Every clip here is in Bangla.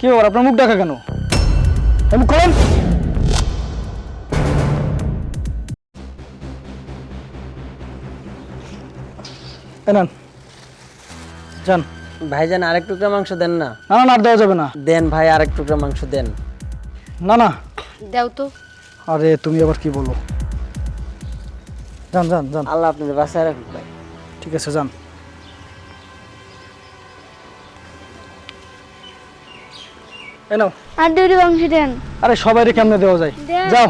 কি ব্যাপার? আপনার মুখ ডাকা কেন? মুখ খোলেন। এই নেন। যান। ভাইজান আরেক টুকরা মাংস দেন না। না না না আর দেওয়া যাবে না। দেন ভাই আরেক টুকরা মাংস দেন। না না। দাও তো। আরে তুমি আবার কি বলো? যান যান যান। আল্লাহ আপনাদের বাসায় রাখুক ভাই। ঠিক আছে যান। এই নাও। আর দুটি মাংস দেন। আরে সবাইরে কেমনে দেওয়া যায়? যাও।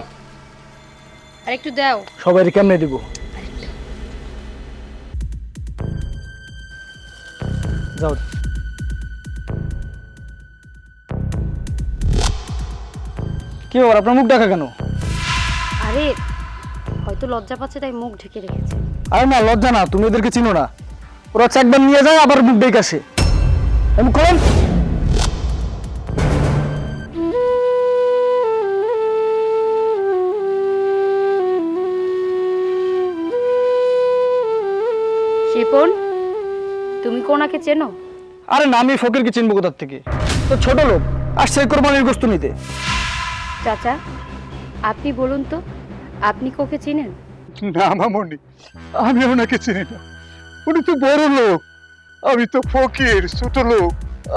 আর একটু দাও। সবাইরে কেমনে দিব? যাও। কি ব্যাপার আপনার মুখ ডাকা কেন? আরে হয়তো লজ্জা পাচ্ছে তাই মুখ ঢেকে রেখেছে। আরে না লজ্জা না তুমি এদেরকে চিনো না। ওরা হচ্ছে একবার নিয়ে যায় আবার মুখ ডেকে আসে। আমি খোলেন শিপন তুমি কোনাকে চেনো? আরে না আমি ফকিরকে চিনবো কোথার থেকে? তো ছোট লোক আসছে কোরবানির গোস্ত নিতে। চাচা আপনি বলুন তো আপনি কোকে চিনেন? না মামনি আমি ওনাকে চিনি না। উনি তো বড় লোক আমি তো ফকির ছোট লোক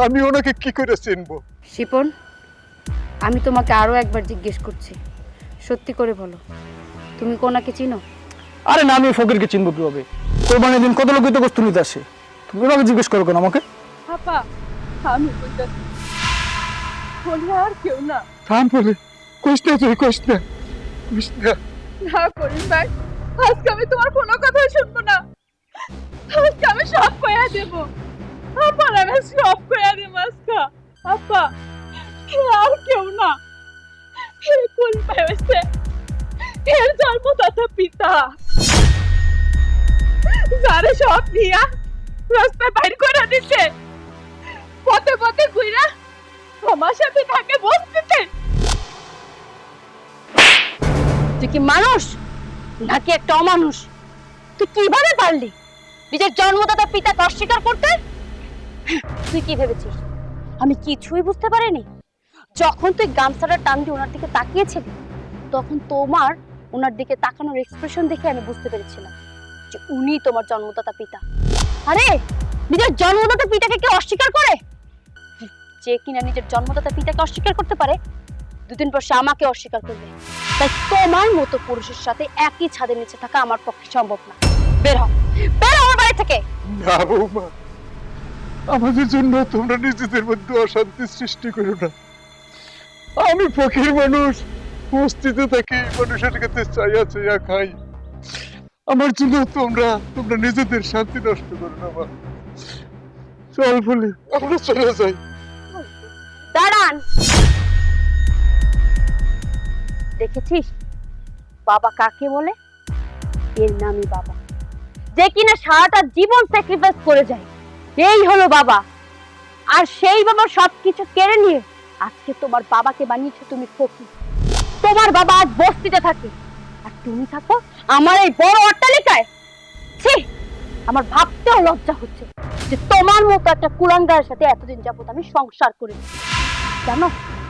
আমি ওনাকে কি করে চিনবো? শিপন আমি তোমাকে আরও একবার জিজ্ঞেস করছি। সত্যি করে বলো তুমি কোনাকে চিনো? আরে না আমি ফকিরকে চিনবো কীভাবে? কোরবানির দিন কত লোকই তো গোস্ত নিতে আসে? তুমি ওনাকে জিজ্ঞেস করো কেন আমাকে? আপা আমি কইতাছি বলি আর কেউ না। থাম বলে কইস না তুই কইস না কইস না। না করিম ভাই আজকে আমি তোমার কোনো কথা শুনব না। আজকে আমি সব কয়া দেব। আপা আমি সব কয়া দেব আজকে। আপা এ আর কেউ না। কোন এর জন্মদাতা পিতা। সব নিয়া রাস্তায় বাইর করে দিছে। পথে পথে ঘুরা আমার সাথে থাকে বসতেছে। তুই কি মানুষ নাকি একটা অমানুষ? তুই কীভাবে পারলি? নিজের জন্মদাতা পিতাকে অস্বীকার করতে? তুই কি ভেবেছিস? আমি কিছুই বুঝতে পারিনি। যখন তুই গামছাটা টান দিয়ে ওনার দিকে তাকিয়েছিলি, তখন তোমার ওনার দিকে তাকানোর এক্সপ্রেশন দেখে আমি বুঝতে পেরেছিলাম। যে উনি তোমার জন্মদাতা পিতা। আরে, নিজের জন্মদাতা পিতাকে কেউ অস্বীকার করে? যে কিনা নিজের জন্মদাতা পিতাকে অস্বীকার করতে পারে, দুদিন পর সে আমাকে অস্বীকার করবে। তাই তোমার মতো পুরুষের সাথে একই ছাদের নিচে থাকা আমার পক্ষে সম্ভব না। বের হও। বের হও আমার বাড়ি থেকে। না বৌমা, আমাদের জন্য তোমরা নিজেদের মধ্যে অশান্তি সৃষ্টি করো না। আমি ফকির মানুষ বস্তিতে থাকি মানুষের কাছে চাইয়া চাইয়া খাই। আমার জন্য তোমরা তোমরা নিজেদের শান্তি নষ্ট করো না মা চল বলি আমরা চলে যাই। দাঁড়ান। দেখেছিস? বাবা কাকে বলে? এর নামই বাবা। যে কিনা সারাটা জীবন স্যাক্রিফাইস করে যায় এই হলো বাবা। আর সেই বাবা সবকিছু কেড়ে নিয়ে আজকে তোমার বাবাকে বানিয়েছো তুমি ফকির। তোমার বাবা আজ বস্তিতে থাকে। তুমি থাকো, আমার এই বড় অট্টালিকায়। ছি, আমার ভাবতেও লজ্জা হচ্ছে যে তোমার মতো একটা কুলাঙ্গারের সাথে এতদিন যাবত আমি সংসার করেছি জানো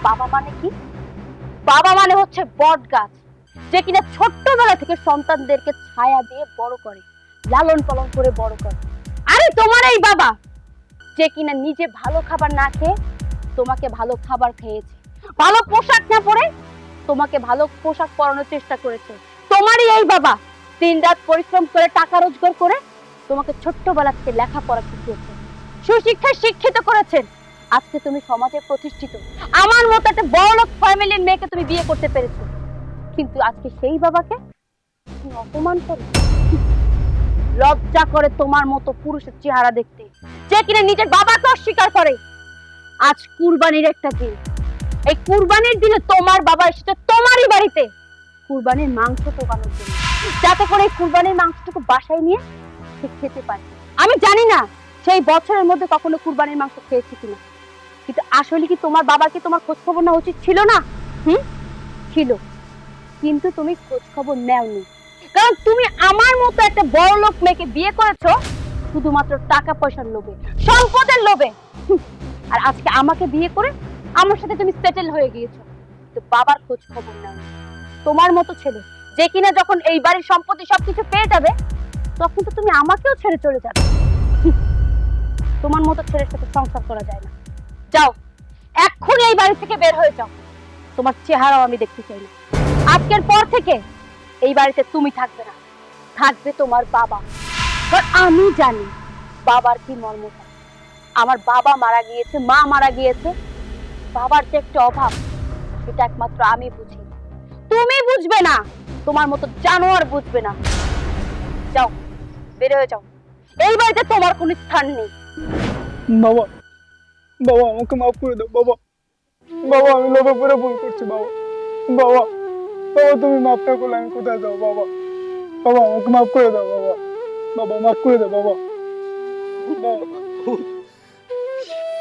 বাবা মানে কি? বাবা মানে হচ্ছে বট গাছ যে কিনা ছোট্টবেলা থেকে সন্তানদেরকে ছায়া দিয়ে বড় করে, লালন পালন করে বড় করে। আরে তোমার এই বাবা, যে কিনা নিজে ভালো খাবার না খেয়ে তোমাকে ভালো খাবার খেয়েছে, ভালো পোশাক না পরে তোমাকে ভালো পোশাক পরানোর চেষ্টা করেছে। তোমারই এই বাবা। দিন রাত পরিশ্রম করে, টাকা রোজগার করে তোমাকে ছোট্টবেলা থেকে লেখাপড়া শিখিয়েছে। সুশিক্ষায় শিক্ষিত করেছেন। আজকে তুমি সমাজে প্রতিষ্ঠিত। আমার মতো একটা বড়লোক ফ্যামিলির মেয়েকে তুমি বিয়ে করতে পেরেছ। কিন্তু আজকে সেই বাবাকে তুমি অপমান করো। লজ্জা করে তোমার মতো পুরুষের চেহারা দেখতে, যে কিনা নিজের বাবাকে অস্বীকার করে। আজ কুরবানির একটা দিন। এই কুরবানির দিনে তোমার বাবা এসেছে তোমারই বাড়িতে। কুরবানির মাংস টোকানোর জন্য। যাতে করে কুরবানির মাংসটুকু বাসায় নিয়ে সে খেতে পারে। আমি জানি না সেই বছরের মধ্যে কখনো কুরবানির মাংস খেয়েছি কিনা। কিন্তু আসলে কি তোমার বাবাকে তোমার খোঁজ খবর নেওয়া উচিত ছিল না? হুম? ছিল। কিন্তু তুমি খোঁজ খবর নেওনি। কারণ তুমি আমার মতো একটা বড় লোক মেয়েকে বিয়ে করেছ, শুধুমাত্র টাকা পয়সার লোভে, সম্পদের লোভে। আর আজকে আমাকে বিয়ে করে আমার সাথে তুমি সেটেল হয়ে গিয়েছো। তো বাবার খোঁজ খবর নাও তোমার মতো ছেলে, যে কিনা যখন এই বাড়ির সম্পত্তি সবকিছু পেয়ে যাবে, তখন তো তুমি আমাকেও ছেড়ে চলে যাবে। তোমার মতো ছেলের সাথে সংসার করা যায় না। যাও, এক্ষুনি এই বাড়ি থেকে বের হয়ে যাও। তোমার চেহারাও আমি দেখতে চাই না। আজকের পর থেকে এই বাড়িতে তুমি থাকবে না। থাকবে তোমার বাবা। আমি জানি বাবার কি মর্মটা আমার বাবা মারা গিয়েছে, মা মারা গিয়েছে। বাবার যে একটা অভাব, সেটা একমাত্র আমি বুঝি। তুমি বুঝবে না। তোমার মতো জানোয়ার বুঝবে না। যাও, বের হয়ে যাও। এই বাড়িতে তোমার কোনো স্থান নেই। বাবা বাবা, আমাকে মাফ করে দাও, বাবা। বাবা, আমি লোভে পড়ে ভুল করছি, বাবা। বাবা বাবা, তুমি মাফ না করলে আমি কোথায় যাও বাবা? বাবা, আমাকে মাফ করে দাও, বাবা। বাবা, মাফ করে দাও, বাবা।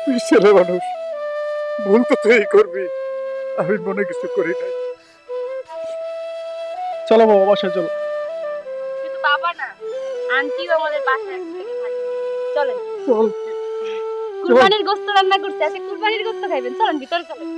তুই ছেলে মানুষ, ভুল তো তুই করবি। আমি মনে কিছু করি নাই। চলো বাবা বাসায় চলো। কিন্তু বাবা না আন্টিও আমাদের বাসায় চলেন। চল। কুরবানির গোস্ত রান্না করতে আছে কুরবানির গোস্ত খাইবেন। চলেন ভিতরে চলেন।